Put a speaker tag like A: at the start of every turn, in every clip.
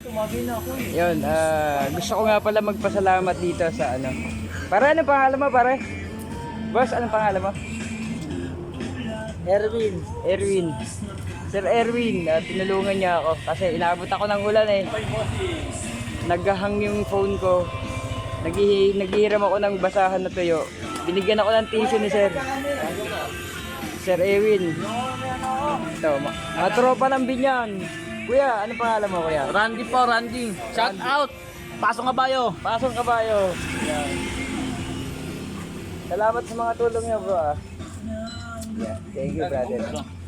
A: Tumagay na ako eh.
B: Yun, ah, gusto ko nga pala magpasalamat dito sa ano. Para ano pangalan mo, pare? Boss, anong pangalan mo?
A: Erwin.
B: Erwin. Sir Erwin, ah, tinulungan niya ako kasi inabot ako ng ulan eh. Naghahang yung phone ko. Naghihi, naghihiram ako ng basahan na tuyo. Binigyan ako ng tissue ni Sir. Sir Erwin. Ito, ma- mga tropa ng binyan. Kuya, ano pangalan mo kuya?
A: Randy po, Randy. Shout out. Pasong ka bayo.
B: Pasong kabayo. Yan. Salamat sa mga tulong niyo, bro. ah. Yeah. Thank you, brother.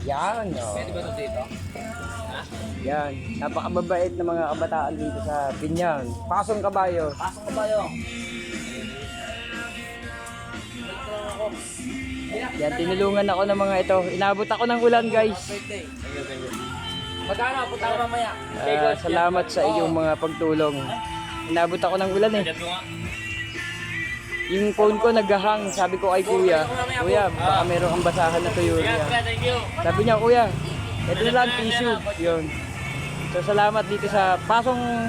B: Yan, no.
A: Pwede ba ito dito?
B: Yan. Napakababait ng mga kabataan dito sa Binyan. Pasong kabayo.
A: Pasong ka bayo.
B: Yan, tinulungan ako ng mga ito. Inabot ako ng ulan, guys.
A: Thank you, thank you. Magkano? Punta ka mamaya.
B: Ah, salamat sa iyong mga pagtulong. Inabot ako ng ulan eh. Yung phone ko naghahang. Sabi ko ay kuya, kuya, baka meron kang basahan na tuyo.
A: You.
B: Sabi niya, kuya, ito na lang tissue. Yun. So salamat dito sa Pasong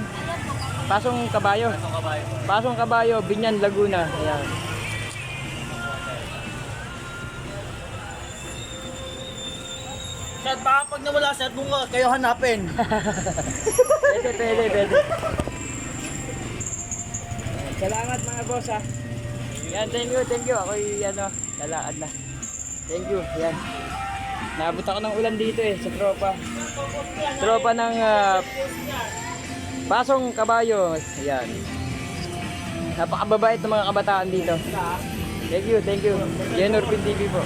B: Pasong Kabayo.
A: Pasong ka bayo.
B: Pasong Kabayo, Binyan, Laguna. Ayan.
A: Shot, baka pag nawala shot mo nga, kayo hanapin.
B: Pwede, pwede, pwede. Salamat mga boss ha. Yan, thank you, thank you. Ako'y ano, lalakad na. Thank you, yan. Naabot ako ng ulan dito eh, sa tropa. Tropa ng ah, Pasong Kabayo. Ayan. Napakababait ng mga kabataan dito. Thank you, thank you. Jenor Pin TV po.